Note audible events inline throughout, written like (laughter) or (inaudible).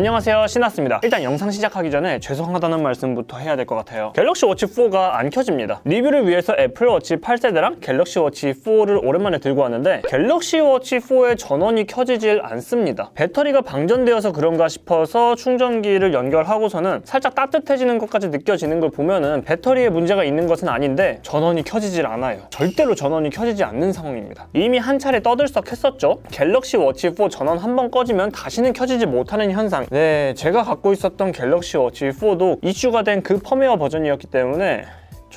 안녕하세요. 신났습니다. 일단 영상 시작하기 전에 죄송하다는 말씀부터 해야 될 것 같아요. 갤럭시 워치 4가 안 켜집니다. 리뷰를 위해서 애플 워치 8세대랑 갤럭시 워치 4를 오랜만에 들고 왔는데 갤럭시 워치 4의 전원이 켜지질 않습니다. 배터리가 방전되어서 그런가 싶어서 충전기를 연결하고서는 살짝 따뜻해지는 것까지 느껴지는 걸 보면은 배터리에 문제가 있는 것은 아닌데 전원이 켜지질 않아요. 절대로 전원이 켜지지 않는 상황입니다. 이미 한 차례 떠들썩 했었죠. 갤럭시 워치 4 전원 한 번 꺼지면 다시는 켜지지 못하는 현상 네 제가 갖고 있었던 갤럭시 워치 4도 이슈가 된 그 펌웨어 버전이었기 때문에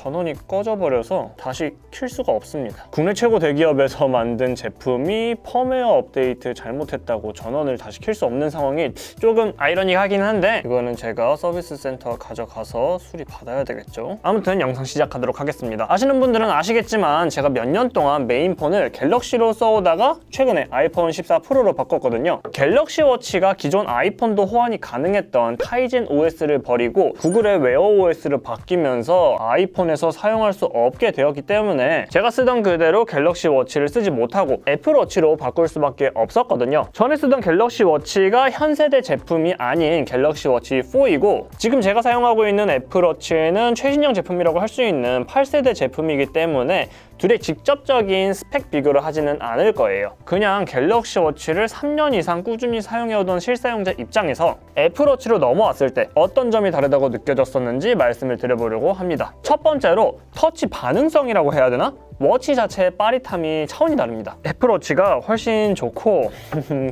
전원이 꺼져버려서 다시 킬 수가 없습니다. 국내 최고 대기업에서 (laughs) 만든 제품이 펌웨어 업데이트 잘못했다고 전원을 다시 킬 수 없는 상황이 조금 아이러니하긴 한데 이거는 제가 서비스 센터 가져가서 수리 받아야 되겠죠. 아무튼 영상 시작하도록 하겠습니다. 아시는 분들은 아시겠지만 제가 몇 년 동안 메인폰을 갤럭시로 써오다가 최근에 아이폰 14 프로로 바꿨거든요. 갤럭시 워치가 기존 아이폰도 호환이 가능했던 타이젠 OS를 버리고 구글의 웨어 OS를 바뀌면서 아이폰 에서 사용할 수 없게 되었기 때문에 제가 쓰던 그대로 갤럭시 워치를 쓰지 못하고 애플 워치로 바꿀 수밖에 없었거든요. 전에 쓰던 갤럭시 워치가 현 세대 제품이 아닌 갤럭시 워치 4이고 지금 제가 사용하고 있는 애플 워치는 최신형 제품이라고 할 수 있는 8세대 제품이기 때문에 둘의 직접적인 스펙 비교를 하지는 않을 거예요. 그냥 갤럭시 워치를 3년 이상 꾸준히 사용해오던 실사용자 입장에서 애플워치로 넘어왔을 때 어떤 점이 다르다고 느껴졌었는지 말씀을 드려보려고 합니다. 첫 번째로 터치 반응성이라고 해야 되나? 워치 자체의 빠릿함이 차원이 다릅니다. 애플워치가 훨씬 좋고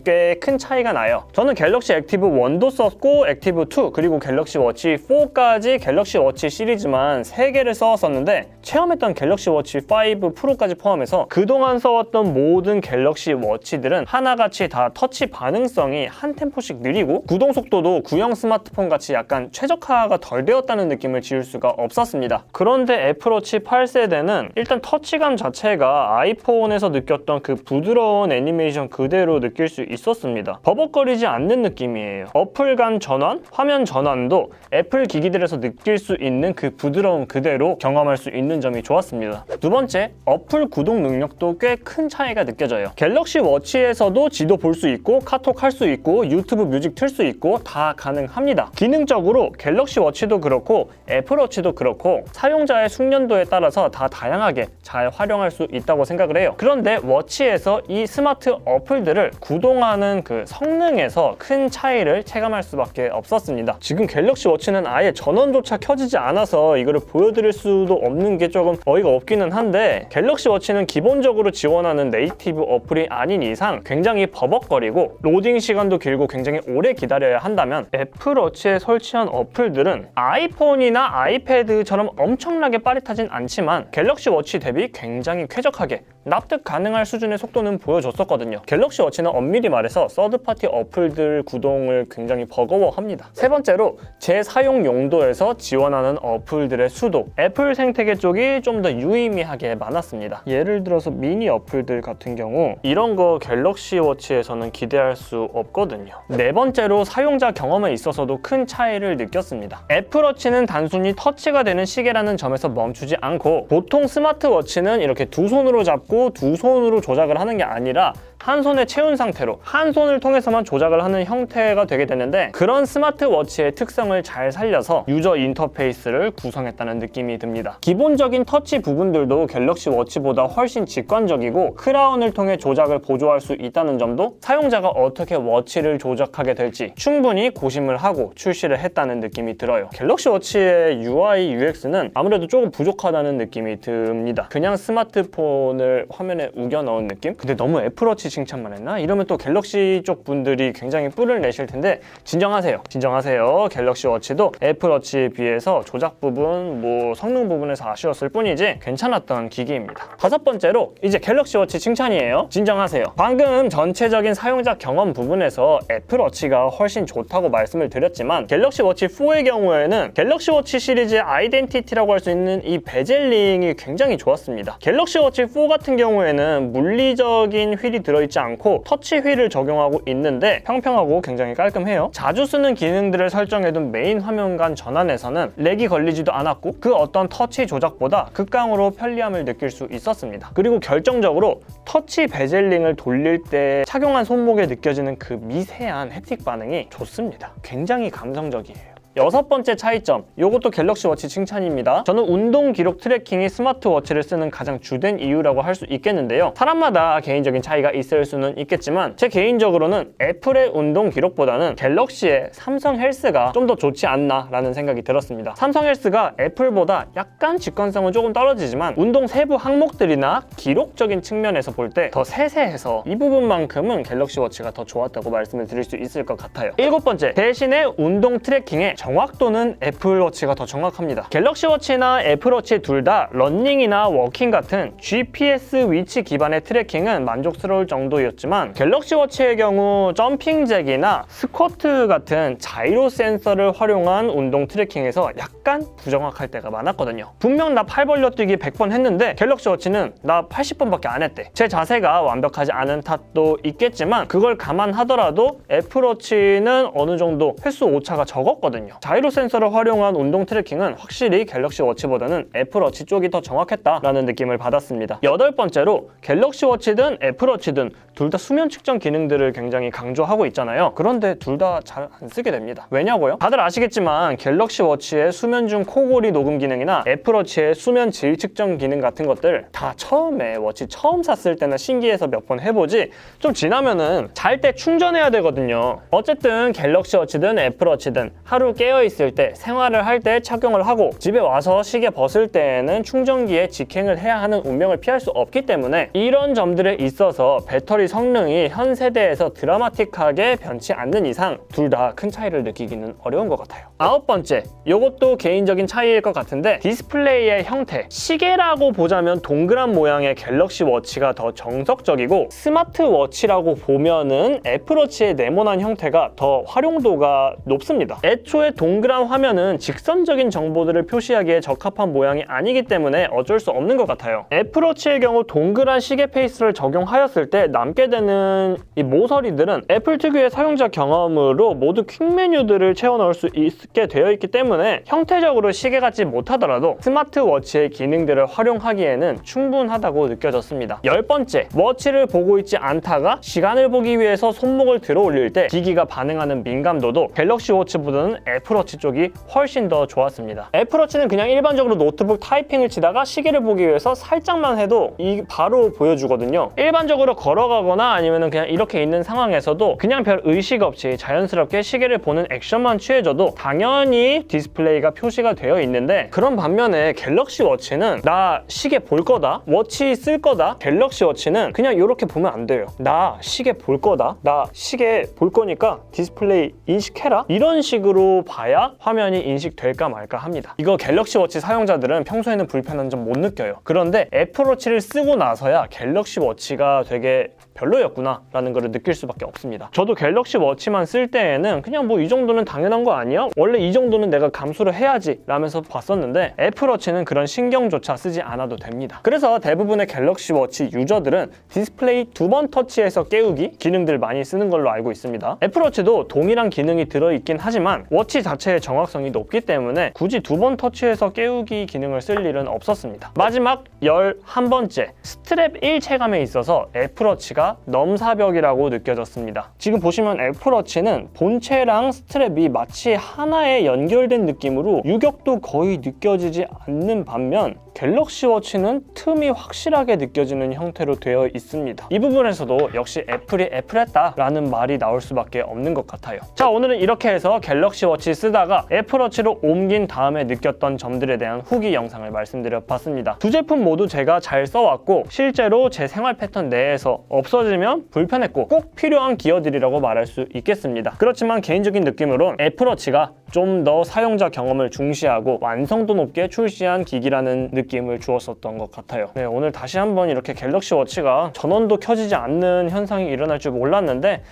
꽤 큰 차이가 나요. 저는 갤럭시 액티브 1도 썼고 액티브 2 그리고 갤럭시 워치 4까지 갤럭시 워치 시리즈만 3개를 써왔었는데 체험했던 갤럭시 워치 5 프로까지 포함해서 그동안 써왔던 모든 갤럭시 워치들은 하나같이 다 터치 반응성이 한 템포씩 느리고 구동 속도도 구형 스마트폰 같이 약간 최적화가 덜 되었다는 느낌을 지울 수가 없었습니다. 그런데 애플워치 8세대는 일단 터치 감 자체가 아이폰에서 느꼈던 그 부드러운 애니메이션 그대로 느낄 수 있었습니다. 버벅거리지 않는 느낌이에요. 어플 간 전환, 화면 전환도 애플 기기들에서 느낄 수 있는 그 부드러움 그대로 경험할 수 있는 점이 좋았습니다. 두 번째, 어플 구동 능력도 꽤 큰 차이가 느껴져요. 갤럭시 워치에서도 지도 볼 수 있고 카톡 할 수 있고 유튜브 뮤직 틀 수 있고 다 가능합니다. 기능적으로 갤럭시 워치도 그렇고 애플 워치도 그렇고 사용자의 숙련도에 따라서 다 다양하게 잘 활용할 수 있다고 생각을 해요. 그런데 워치에서 이 스마트 어플들을 구동하는 그 성능에서 큰 차이를 체감할 수밖에 없었습니다. 지금 갤럭시 워치는 아예 전원조차 켜지지 않아서 이거를 보여드릴 수도 없는 게 조금 어이가 없기는 한데 갤럭시 워치는 기본적으로 지원하는 네이티브 어플이 아닌 이상 굉장히 버벅거리고 로딩 시간도 길고 굉장히 오래 기다려야 한다면 애플 워치에 설치한 어플들은 아이폰이나 아이패드처럼 엄청나게 빠릿하진 않지만 갤럭시 워치 대비 굉장히 쾌적하게 납득 가능할 수준의 속도는 보여줬었거든요. 갤럭시 워치는 엄밀히 말해서 서드파티 어플들 구동을 굉장히 버거워합니다. 세 번째로 제 사용 용도에서 지원하는 어플들의 수도 애플 생태계 쪽이 좀 더 유의미하게 많았습니다. 예를 들어서 미니 어플들 같은 경우 이런 거 갤럭시 워치에서는 기대할 수 없거든요. 네 번째로 사용자 경험에 있어서도 큰 차이를 느꼈습니다. 애플워치는 단순히 터치가 되는 시계라는 점에서 멈추지 않고 보통 스마트워치 는 이렇게 두 손으로 잡고 두 손으로 조작을 하는 게 아니라 한 손에 채운 상태로 한 손을 통해서만 조작을 하는 형태가 되게 되는데 그런 스마트워치의 특성을 잘 살려서 유저 인터페이스를 구성했다는 느낌이 듭니다. 기본적인 터치 부분들도 갤럭시 워치보다 훨씬 직관적이고 크라운을 통해 조작을 보조할 수 있다는 점도 사용자가 어떻게 워치를 조작하게 될지 충분히 고심을 하고 출시를 했다는 느낌이 들어요. 갤럭시 워치의 UI, UX는 아무래도 조금 부족하다는 느낌이 듭니다. 그냥 스마트폰을 화면에 우겨 넣은 느낌? 근데 너무 애플워치 칭찬만 했나? 이러면 또 갤럭시 쪽 분들이 굉장히 뿔을 내실 텐데 진정하세요. 진정하세요. 갤럭시 워치도 애플워치에 비해서 조작 부분, 뭐 성능 부분에서 아쉬웠을 뿐이지 괜찮았던 기기입니다. 다섯 번째로 이제 갤럭시 워치 칭찬이에요. 진정하세요. 방금 전체적인 사용자 경험 부분에서 애플워치가 훨씬 좋다고 말씀을 드렸지만 갤럭시 워치 4의 경우에는 갤럭시 워치 시리즈의 아이덴티티라고 할 수 있는 이 베젤링이 굉장히 좋았습니다. 편입니다. 갤럭시 워치 4 같은 경우에는 물리적인 휠이 들어있지 않고 터치 휠을 적용하고 있는데 평평하고 굉장히 깔끔해요. 자주 쓰는 기능들을 설정해둔 메인 화면 간 전환에서는 렉이 걸리지도 않았고 그 어떤 터치 조작보다 극강으로 편리함을 느낄 수 있었습니다. 그리고 결정적으로 터치 베젤링을 돌릴 때 착용한 손목에 느껴지는 그 미세한 햅틱 반응이 좋습니다. 굉장히 감성적이에요. 여섯 번째 차이점, 이것도 갤럭시 워치 칭찬입니다. 저는 운동 기록 트래킹이 스마트워치를 쓰는 가장 주된 이유라고 할 수 있겠는데요. 사람마다 개인적인 차이가 있을 수는 있겠지만 제 개인적으로는 애플의 운동 기록보다는 갤럭시의 삼성 헬스가 좀 더 좋지 않나라는 생각이 들었습니다. 삼성 헬스가 애플보다 약간 직관성은 조금 떨어지지만 운동 세부 항목들이나 기록적인 측면에서 볼 때 더 세세해서 이 부분만큼은 갤럭시 워치가 더 좋았다고 말씀을 드릴 수 있을 것 같아요. 일곱 번째, 대신에 운동 트래킹의 정확도는 애플워치가 더 정확합니다. 갤럭시 워치나 애플워치 둘 다 런닝이나 워킹 같은 GPS 위치 기반의 트래킹은 만족스러울 정도였지만 갤럭시 워치의 경우 점핑잭이나 스쿼트 같은 자이로 센서를 활용한 운동 트래킹에서 약간 부정확할 때가 많았거든요. 분명 나 팔 벌려 뛰기 100번 했는데 갤럭시 워치는 나 80번밖에 안 했대. 제 자세가 완벽하지 않은 탓도 있겠지만 그걸 감안하더라도 애플워치는 어느 정도 횟수 오차가 적었거든요. 자이로 센서를 활용한 운동 트래킹은 확실히 갤럭시 워치보다는 애플워치 쪽이 더 정확했다라는 느낌을 받았습니다. 여덟 번째로 갤럭시 워치든 애플워치든 둘 다 수면 측정 기능들을 굉장히 강조하고 있잖아요. 그런데 둘 다 잘 안 쓰게 됩니다. 왜냐고요? 다들 아시겠지만 갤럭시 워치의 수면 중 코골이 녹음 기능이나 애플워치의 수면 질 측정 기능 같은 것들 다 처음 에 워치 처음 샀을 때는 신기해서 몇 번 해보지 좀 지나면은 잘 때 충전해야 되거든요. 어쨌든 갤럭시 워치든 애플 워치든 하루 깨어 있을 때 생활을 할 때 착용을 하고 집에 와서 시계 벗을 때에는 충전기에 직행을 해야 하는 운명을 피할 수 없기 때문에 이런 점들에 있어서 배터리 성능이 현 세대에서 드라마틱하게 변치 않는 이상 둘 다 큰 차이를 느끼기는 어려운 것 같아요. 아홉 번째, 이것도 개인적인 차이일 것 같은데 디스플레이의 형태. 시계라고 보자면 동그란 모양의 갤럭시 워치가 더 정석적이고 스마트 워치라고 보면은 애플워치의 네모난 형태가 더 활용도가 높습니다. 애초에 동그란 화면은 직선적인 정보들을 표시하기에 적합한 모양이 아니기 때문에 어쩔 수 없는 것 같아요. 애플워치의 경우 동그란 시계 페이스를 적용하였을 때 남게 되는 이 모서리들은 애플 특유의 사용자 경험으로 모두 퀵 메뉴들을 채워 넣을 수 있게 되어 있기 때문에 형태적으로 시계 같지 못하더라도 스마트워치의 기능들을 활용하기에는 충분하다고 느껴졌습니다. 열 번째, 워치를 보고 있지 않다가 시간을 보기 위해서 손목을 들어 올릴 때 기기가 반응하는 민감도도 갤럭시 워치보다는 애플워치 쪽이 훨씬 더 좋았습니다. 애플워치는 그냥 일반적으로 노트북 타이핑을 치다가 시계를 보기 위해서 살짝만 해도 이 바로 보여주거든요. 일반적으로 걸어가거나 아니면 그냥 이렇게 있는 상황에서도 그냥 별 의식 없이 자연스럽게 시계를 보는 액션만 취해져도 당연히 디스플레이가 표시가 되어 있는데 그런 반면에 갤럭시 워치는 나 시계 볼 거다 워치 쓸 거다? 갤럭시 워치는 그냥 이렇게 보면 안 돼요. 나 시계 볼 거다? 나 시계 볼 거니까 디스플레이 인식해라. 이런 식으로 봐야 화면이 인식될까 말까 합니다. 이거 갤럭시 워치 사용자들은 평소에는 불편한 점 못 느껴요. 그런데 애플워치를 쓰고 나서야 갤럭시 워치가 되게 별로였구나 라는 걸 느낄 수밖에 없습니다. 저도 갤럭시 워치만 쓸 때에는 그냥 뭐 이 정도는 당연한 거 아니야? 원래 이 정도는 내가 감수를 해야지 라면서 봤었는데 애플워치는 그런 신경조차 쓰지 않아도 됩니다. 그래서 대부분의 갤럭시 워치 유저들은 디스플레이 두 번 터치해서 깨우기 기능들 많이 쓰는 걸로 알고 있습니다. 애플워치도 동일한 기능이 들어있긴 하지만 워치 자체의 정확성이 높기 때문에 굳이 두 번 터치해서 깨우기 기능을 쓸 일은 없었습니다. 마지막 11번째 스트랩 1 체감에 있어서 애플워치가 넘사벽이라고 느껴졌습니다. 지금 보시면 애플워치는 본체랑 스트랩이 마치 하나에 연결된 느낌으로 유격도 거의 느껴지지 않는 반면 갤럭시 워치는 틈이 확실하게 느껴지는 형태로 되어 있습니다. 이 부분에서도 역시 애플이 애플했다 라는 말이 나올 수밖에 없는 것 같아요. 자 오늘은 이렇게 해서 갤럭시 워치 쓰다가 애플워치로 옮긴 다음에 느꼈던 점들에 대한 후기 영상을 말씀드려 봤습니다. 두 제품 모두 제가 잘 써왔고 실제로 제 생활 패턴 내에서 없어지면 불편했고 꼭 필요한 기어들이라고 말할 수 있겠습니다. 그렇지만 개인적인 느낌으론 애플워치가 좀 더 사용자 경험을 중시하고 완성도 높게 출시한 기기라는 느낌을 주었었던 것 같아요. 네, 오늘 다시 한번 이렇게 갤럭시 워치가 전원도 켜지지 않는 현상이 일어날 줄 몰랐는데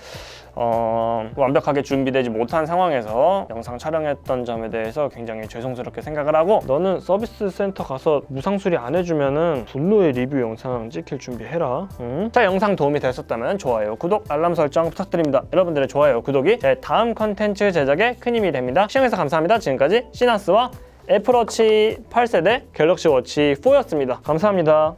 어, 완벽하게 준비되지 못한 상황에서 영상 촬영했던 점에 대해서 굉장히 죄송스럽게 생각을 하고 너는 서비스 센터 가서 무상 수리 안 해주면은 분노의 리뷰 영상 찍힐 준비해라. 응? 자 영상 도움이 되셨다면 좋아요, 구독, 알람 설정 부탁드립니다. 여러분들의 좋아요, 구독이 제 다음 컨텐츠 제작에 큰 힘이 됩니다. 시청해서 감사합니다. 지금까지 시나스와 애플워치 8세대 갤럭시 워치 4였습니다. 감사합니다.